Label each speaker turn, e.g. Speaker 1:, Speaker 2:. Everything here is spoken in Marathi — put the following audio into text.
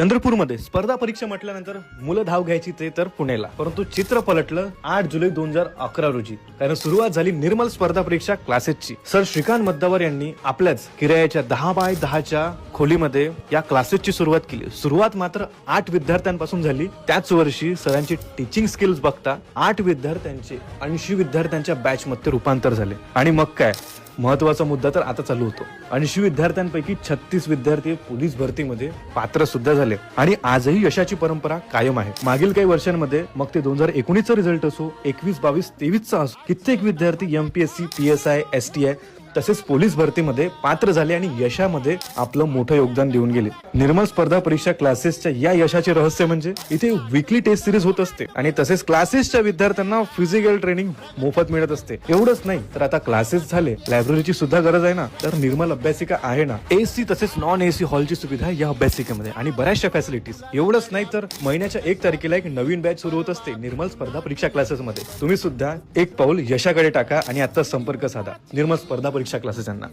Speaker 1: चंद्रपूरमध्ये स्पर्धा परीक्षा म्हटल्यानंतर मुलं धाव घ्यायची ते तर पुण्याला परंतु चित्र पलटलं आठ जुलै दोन हजार अकरा रोजी. कारण सुरुवात झाली निर्मल स्पर्धा परीक्षा क्लासेसची. सर श्रीकांत मद्दावर यांनी आपल्याच किरायाच्या दहा बाय दहाच्या खोलीमध्ये या क्लासेसची सुरुवात केली. सुरुवात मात्र आठ विद्यार्थ्यांपासून झाली. त्याच वर्षी सरांची टीचिंग स्किल्स बघता आठ विद्यार्थ्यांचे ऐंशी विद्यार्थ्यांच्या बॅच मध्ये रूपांतर झाले. आणि मग काय? महत्त्वाचा मुद्दा तर आता चालू होतो. ऐंशी विद्यार्थ्यांपैकी छत्तीस विद्यार्थी पोलीस भरतीमध्ये पात्र सुद्धा झाले. आणि आजही यशाची परंपरा कायम आहे. मागील काही वर्षांमध्ये मग ते दोन हजार एकोणीसचा रिझल्ट असो एकवीस बावीस तेवीसचा असो कित्येक विद्यार्थी MPSC P S I S T I तसेच पोलीस भरतीमध्ये पात्र झाले आणि यशामध्ये आपलं मोठं योगदान देऊन गेले. निर्मल स्पर्धा परीक्षा क्लासेसच्या या यशाचे रहस्य म्हणजे इथे विकली टेस्ट सिरीज होत असते आणि तसेच क्लासेसच्या विद्यार्थ्यांना फिजिकल ट्रेनिंग मोफत मिळत असते. एवढंच नाही तर आता क्लासेस झाले. लायब्ररीची सुद्धा गरज आहे ना? तर निर्मल अभ्यासिका आहे ना? एसी तसेच नॉन एसी हॉलची सुविधा या अभ्यासिकेमध्ये आणि बऱ्याचशा फॅसिलिटीज एवढंच नाही तर महिन्याच्या एक तारखेला एक नवीन बॅच सुरू होत असते निर्मल स्पर्धा परीक्षा क्लासेस मध्ये. तुम्ही सुद्धा एक पाऊल यशाकडे टाका आणि आता संपर्क साधा. निर्मल स्पर्धा परीक्षा क्लासेस यांना